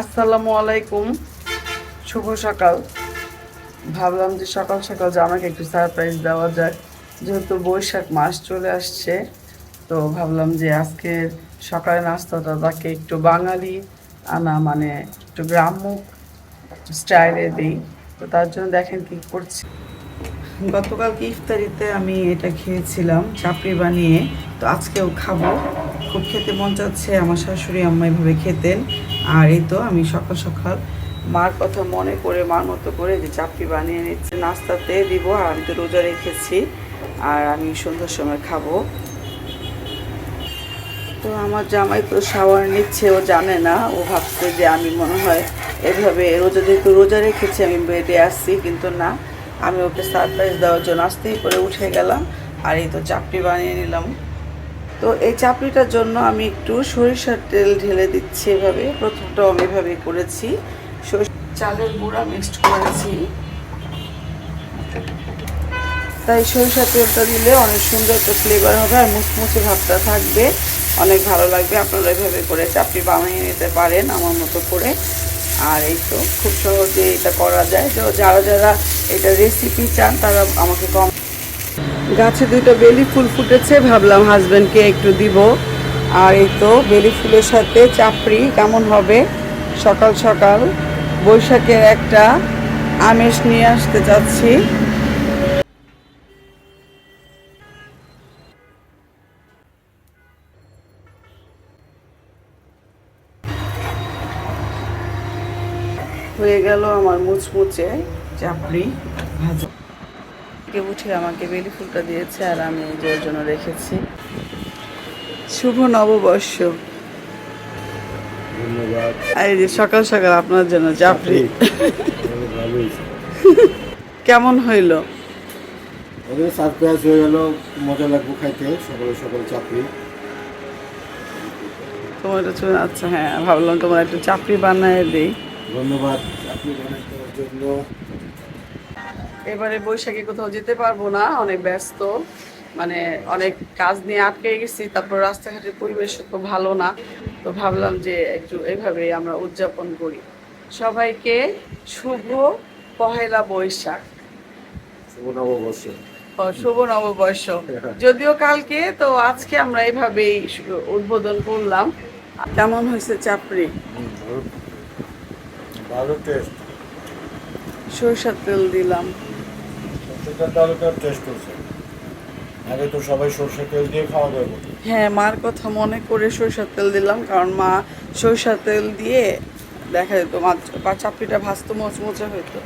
আসসালামু আলাইকুম। শুভ সকাল। ভাবলাম যে সকাল সকাল যে আমাকে একটু সারপ্রাইজ দেওয়া যাক। যেহেতু বৈশাখ মাস চলে আসছে, তো ভাবলাম যে আজকে সকালে নাস্তাটা তাকে একটু বাঙালি আনা মানে একটু গ্রাম্য স্টাইলে দিই। তো তার জন্য দেখেন কি করছি। গতকালকে ইফতারিতে আমি এটা খেয়েছিলাম, চাপড়ি বানিয়ে। তো আজকেও খাব। খুব খেতে মন চাচ্ছে, আমার শাশুড়ি, আম্মা এভাবে খেতেন। আর এই তো আমি সকাল সকাল মার কথা মনে করে, মার মতো করে যে চাপড়ি বানিয়ে নিচ্ছে। নাস্তাতে দিব আর আমি তো রোজা রেখেছি আর আমি সন্ধ্যার সময় খাব। তো আমার জামাই তো শাওয়ার নিচ্ছে, ও জানে না। ও ভাবছে যে আমি মনে হয় এভাবে রোজা, যেহেতু রোজা রেখেছি, আমি বেডে আসছি কিন্তু না। আমি ওকে সারপ্রাইজ দেওয়ার জন্য আস্তেই করে উঠে গেলাম আর এই তো চাপড়ি বানিয়ে নিলাম। তো এই চাপড়িটার জন্য আমি একটু সরিষার তেল ঢেলে দিচ্ছি এভাবে। প্রথমটাও আমি এভাবে করেছি। চালের গুঁড়া মিক্সড করেছি। তাই সরিষার তেলটা দিলে অনেক সুন্দর একটা ফ্লেভার হবে আর মুচমুচে ভাবটা থাকবে। অনেক ভালো লাগবে। আপনারা এভাবে করে চাপড়ি বানিয়ে নিতে পারেন আমার মতো করে। আর এই তো, খুব সহজে এটা করা যায়। তো যারা যারা এটা রেসিপি চান তারা আমাকে কম গাছে দুটো বেলি ফুল ফুটেছে, ভাবলাম হাজব্যান্ডকে একটু দিব। আর এই তো বেলি ফুলের সাথে চাপড়ি কেমন হবে? সকাল সকাল বৈশাখের একটা আমেজ নিয়ে আসতে চাচ্ছি। হয়ে গেল আমার মুচমুচে চাপড়ি ভাজা। থেকে উঠে আমাকে বেলি ফুলটা দিয়েছে আর আমি এই যে জন্য রেখেছি। শুভ নববর্ষ। ধন্যবাদ। আর এই যে সকাল সকাল আপনার জন্য চাপড়ি হয়েছে কেমন হইল? সারপ্রাইজ হয়ে গেল মজা লাগবে খাইতে সকালে সকালে চাকরি তোমার একটু আচ্ছা হ্যাঁ ভাবলাম তোমার একটু চাপড়ি বানায় দিই। ধন্যবাদ চাকরি বানাই জন্য। এবারে বৈশাখে কোথাও যেতে পারব না অনেক ব্যস্ত। মানে অনেক কাজ নিয়ে আটকে গেছি তারপর রাস্তাঘাটের পরিবেশ তো ভালো না। তো ভাবলাম যে একটু এইভাবে আমরা উদযাপন করি। সবাইকে শুভ পহেলা বৈশাখ। শুভ নববর্ষ। শুভ নববর্ষ। যদিও কালকে তো আজকে আমরা এইভাবেই উদ্বোধন করলাম। কেমন হয়েছে চাপড়ি? ভালো। টেস্ট সরষের তেল দিলাম। তাহলে তো টেস্ট করছে। আগে তো সবাই সরষে তেল দিয়ে খাওয়া দাওয়া করতো। হ্যাঁ মার কথা মনে করে সরষের তেল দিলাম কারণ মা সরষের তেল দিয়ে দেখা যেত চাপড়িটা ভাজতো মচমচে হইতো।